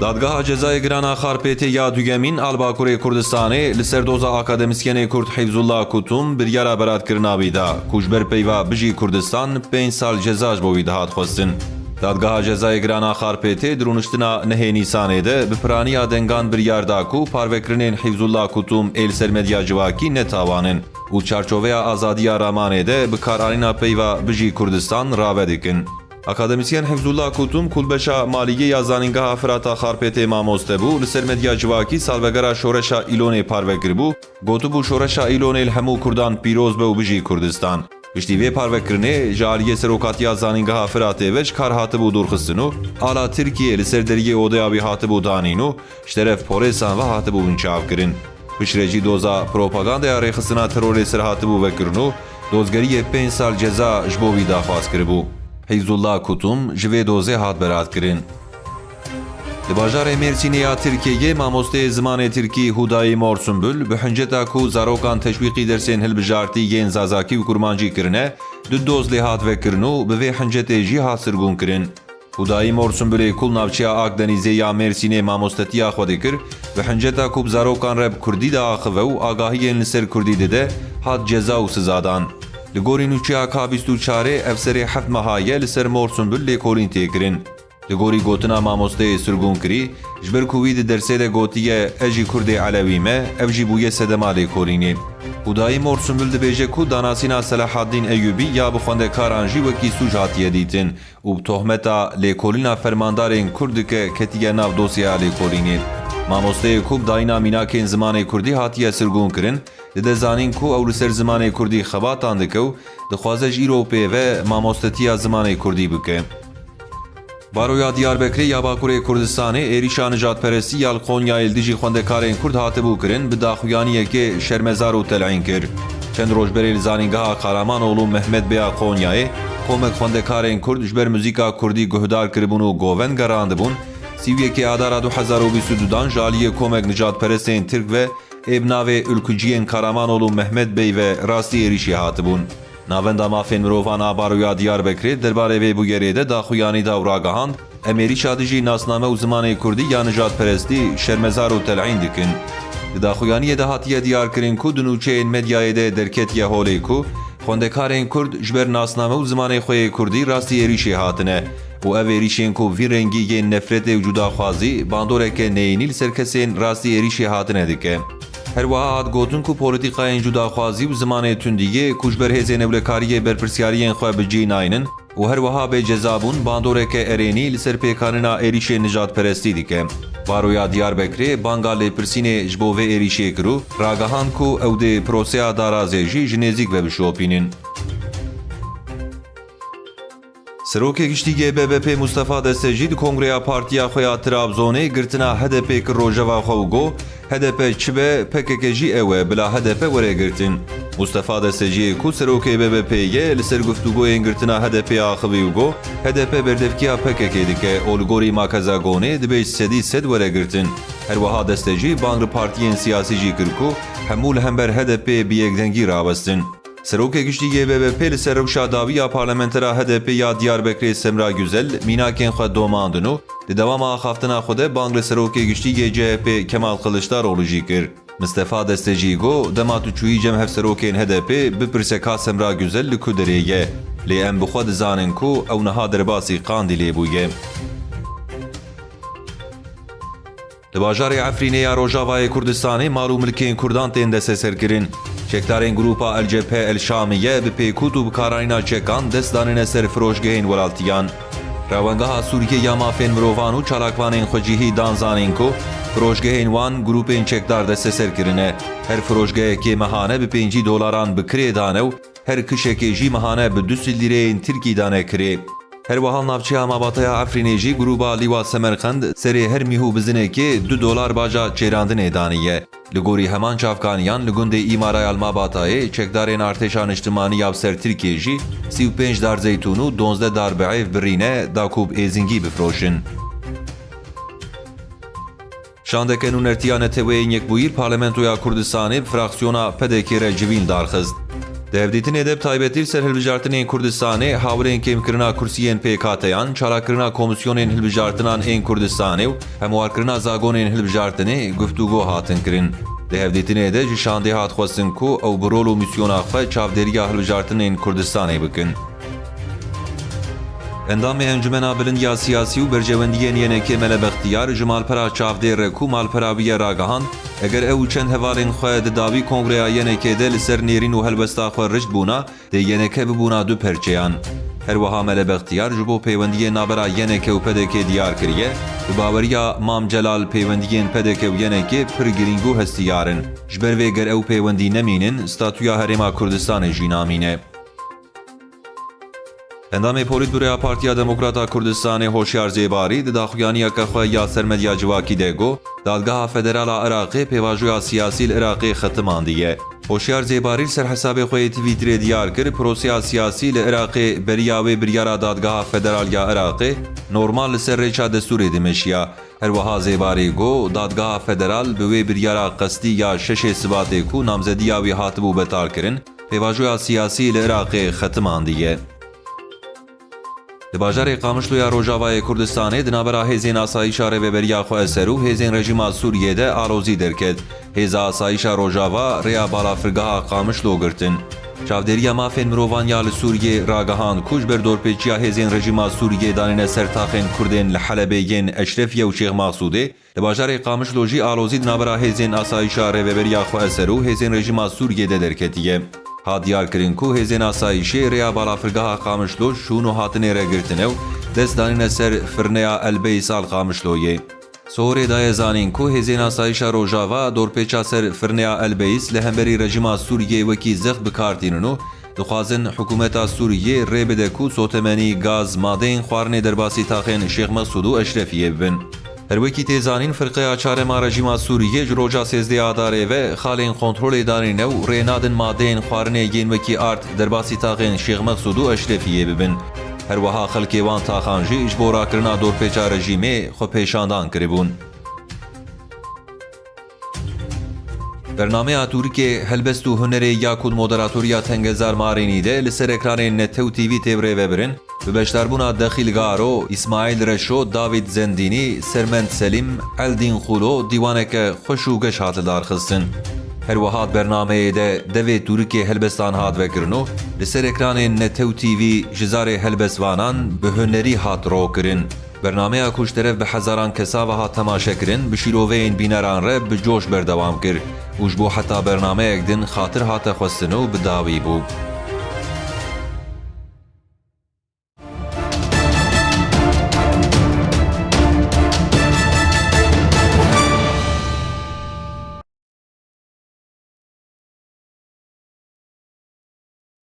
Dadgeha cezayê girana Xarpêtê ya dugemîn Albakurê Kurdistanê li ser doza akademisyenê Kurd Kutum biryara beratkirina wî da ku ji ber peyva bijî Kurdistan pênc sal ceza ji bo wî dihat xwestin. Dadgeha cezayê girana Xarpêtê dirûniştina nehê Nîsanê de bi piraniya dengan biryar da ku parvekirinên Heyzullah Kutum êl ser medya civakî netawanin û çarçoveya azadiya Ramanê de bi karanîna peyva bijî Kurdistan rave dikin. Akademisyen Hevzullah Kutum kulbeşa maliye ya zanîngeha Firata Xarpêtê mamoste bû li ser medya civakî salvegera şoreşa İlonê parvekir bû gotibû şoreşa İlonê li hemû Kurdan pîroz be û bijî Kurdistan. Piştî vê parvekirinê ji aliyê kar hatibû dûrxistin û ala Tirkiye li ser deriyê odeya wî hatibû danîn û ji teref polêsan ve hatibû binçavkirin. Pişrejî doza propagandaya rêxistina terorê ser hatibû vekirin û dozgeriyê pênc sal ceza ji bo wî daxwaz kiribû. Heyzullah Kutum ji dozê hat beratkirin. Li bajarê Mêrsînê ya Tirkiyeyê mamosteyê zimanê Tirkî Hudayî Morsunbul bi hinceta ku zarokan teşwîqî dersên hilbijartî yên zazakî û kurmancî kirine du doz lê hat vekirin û bi vê hincetê jî hat sirgûn kirin. Hudayî Morsunbulê kul navçeya Akdenîzê ya Mêrsînê mamostetiya xwe dikir bi hinceta ku zarokan re bi Kurdî de axive û agahiyên li ser Kurdî hat ceza û sizadan. Li gorî nûçeya ka bîst û çarê ev serê heft mehaye li ser Morsunbul lêkolîn têkirin. Li gorî gotina mamosteyê sirgûn kirî, ji ber ku wî di dersê de gotiye ez jî Kurdê Elewî me, ev jî bûye sedema lêkolînê. Hudayî Morsunbul dibêje ku danasîna Selahaddîn Eyyûbî ya bi xwendekaran jî wekî sûj hatiye dîtin û bi tohmeta lêkolîna fermandarên Kurd dike ketiye nav dosyeya lêkolînê. Mamosteyê ku bi dayîna mînakên zimanê Kurdî hatiye sirgûn kirin, dide zanîn ku ew li ser zimanê Kurdî xebatan dike û dixwaze ji îro pêve mamostetiya zimanê Kurdî bike. Baroya Diyarbekirê ya Bakurê Kurdistanê êrîşa nijadperestî ya li Konyayê li dijî xwendekarên Kurd hatibû kirin bi daxuyaniyekê şermezar û telîn kir. Çend roj berê li zanîngeha Qaramanoğlu Mehmet Beya Konyayê komek xwendekarên Kurd ji ber muzîka Kurdî guhdar kiribûn û govend gerandibûn, sîvyekê adara 2022 ji aliyê komek nijadperestên Tirk ve êbnavê ülküciyên Karamanoğlu Mehmet Bey ve rastî êrîşê hatibûn. Navenda mafên mirovan a Baroya Diyarbekirê derbarê vê bûgerê de daxuyanî da ragihand em dijî nasname û zimanê Kurdî ya nijadperestî şermezar û telîn dikin. Di daxuyaniyê de hatiye diyarkirin ku di nûçeyên de derketiye holê ku xwendekarên Kurd ji ber nasname û zimanê xwe yê Kurdî rastî êrîşê hatine û ev êrîşên ku vî rengî yên nefretê û cudaxwazî bandoreke neyînî li ser kesên rastî êrîşê hatine dike. Herwiha hat gotin ku polîtîkayên cudaxwazî û zimanê tundiyê ku ji ber hêzên ewlekariyê berpirsyariyên xwe bi cî naynin û herwiha bê cezabûn bandoreke erênî li ser pêkanîna êrîşên nijadperestî dike. Baroya Diyarbekirê banga lêpirsînê ji bo vê êrîşê kir û ragihan ku ew dê proseya darazê jî ji nêzik ve bişopînin. Serokê giştîgê BBP Mustafa Destecî di Kongreya Partiya xwe ya Trabzonê girtina HDP kir rojeva xwe û got HDP çi be PKK jî ew e bila HDP were girtin. Mustafa Destecîyê ku serokê BBP'ye li ser guftûgoyên girtina HDP axivî û got HDP berdevkiya PKK dike û li gorî Makeza Gonê dibêj sedî sed were girtin. Herwiha Destecî bang li partiyên siyasî jî kir ku hemû hember HDP bi yekdengî rawestin. Serokê giştî BBP li ser rewşa dawiya parlamentera HDP ya Diyarbekirê Semra Güzel mînakên xwe domandin û di dewama axaftina xwe de bang li serokê giştî CHP Kemal Kılıçdaroğlu jî kir. Mustafa Destecî got dema tu çûyî cem hev serokên HDP ka Semra Güzel li ku derê ye. Lê em bi xwe dizanin ku ew niha derbasî qandî lêbûye. Li bajarê Efrînê ya Rojavayê Kurdistanê mal û milkên Kurdan tên desteserkirin. Çekdarên grupa LCP El Şamiye bi pêkût û bikaranîna çekan dest danine ser firojgehên welatîyan. Rawengeha Sûriye ya mafên mirovan û çalakvanên xwe cihî dan zanîn ku firojgehên wan grupên çekdar desteserkirine. Her firojgehekê mehane bi pêncî dolaran bi kirê her kişekê jî mehane bi du sî lîreyên Tirkî dane kirê. Herwiha navçeya Mabataya Efrînê jî gruba Lîwa Semerxend serê her mîhû bizinekê du dolar baca çêrandinê daniye. Li gorî heman çavkaniyan li gundê îmaraya Mabatayê çekdarên artêşa niştimanî ya ser Tirkiye jî sî û pênc dar zeytûn û donzde dar bi ev birîne da ku bi êzingî bifroşin. Şandeke nûnertiya neteweyên Yekbûyîr Parlamentoya Kurdistanê bi fraksiyona PDK re civîn darxist. Devletin edeb taybetî ser hilbijartinên Kurdistanê hawirên kêmkirina kursiyên PKTyan, çalakirina komisyonên hilbijartinan ên Kurdistanê û hemwarkirina zagonên hilbijartinê guftûgo hatin kirin. Di hevdîtinê de ji şandê hat xwestin ku ew bi rol û misyona xwe çavdêriya hilbijartinên Kurdistanê bikin. Endamê Encumena Bilindiya Siyasî û bercewendiyên yenekê Melebextiyar ji malpera çavdêr ku malpera wî ye ragihan اگر او چند هوارین این خواهد داوی کنگریا یعنی که ده لسر نیرین و هلبستا خواه رشد بونا ده یعنی که ببونا دو پرچیان هر وها مل بختیار جبو پیوندی نابرا یعنی که و پده که دیار کریه به باوریا مام جلال پیوندی ان پده که و یعنی که پر گرینگو هستیارن جبروه گر او پیوندی نمینن ستاتویا هرما کردستان جینامینه Endamê Polîtbüroya Partiya Demokrata Kurdistanê Hoşyar Zêbarî di daxuyaniya xwe ya sermediya civakî de got, Dadgeha Federala Iraqê pêvajoya siyasî li Iraqê xetimandiye. Hoşyar Zêbarî ser hesabê xwe yê Twitterê diyar kir proseya siyasî li Iraqê beriya wê biryara Dadgeha Federal ya Iraqê normal li ser rêça destûrê dimeşiya. Herwiha Zêbarî got Dadgeha Federal bi wê biryara qestî ya şeşê sibatê ku namzediya دی باجاری قامشلو یا روجاوای کردستانی دی نابرا هیزین آسایش و بریا خو اسرو هیزین رژیم سوریه ده آروزی درکد هیز آسایش روجاوا ریا بالا فرگاه قامشلو گرتن چاودریه مافین مروان سوریه راگهان کوش بر دور پیچیا هزین رژیم سوریه دانین سر تاخین کردین لحلبیین اشرف یو شیخ مقصوده دی باجاری قامشلو جی آروزی دی نابرا هیزین آسایش آره ویبریا خو اسرو هیزین رژیم سوریه ده درکتیه هادیال کرینکو هزین آسایشی ریا بالا فرگاه خامشلو شونو هاتنه را گرتنه و دستانین فرنیا البی سال خامشلویه. سوری دای زانین کو هزین آسایش روژاوا دور پیچا سر فرنیا البیس لهمبری رژیم سوریه وکی زخ بکارتیننو دخوازن حکومت سوریه ری بده کو سوتمنی گاز مادین خوارنی درباسی تاخین شیخ مقصودو اشرفیه ببین. Her wekî têzanîn firqeya çarema rejîma Sûriyê ji roja sêzdê adarê ve xalên kontrolê danîne û rênadin madeyên xwarinê yên wekî art derbasî taxên Şêx Mesûd û Eşrefiyê bibin. Herwiha xelkê wan taxan jî ji bo rakirina dorpêça rejîmê xwe pêşandan kiribûn. Bernameya Türkiye helbest û hunerê ya ku moderatoriya Tengezar Marînî de li ser ekranên Netew TV têvrê vebirin, bi beşdarbûna Dexîl Garo, İsmail Reşo, David Zendînî, Sermend Selim, Eldîn Xulo dîwaneke xweş û geş hate darxistin. Herwiha bernameyê de devê Türkiye helbestan hat vekirin û li ser ekranên Netew TV ji zarê helbestvanan bi hat rokirin. Bernameya kuşterev bi hezaran kesa ve hat temaşe kirin, bi şîroveyên bîneran re bi coş berdewam kir. û ji bo heta bernameyek din xatir hate xwestin û bi dawî bû.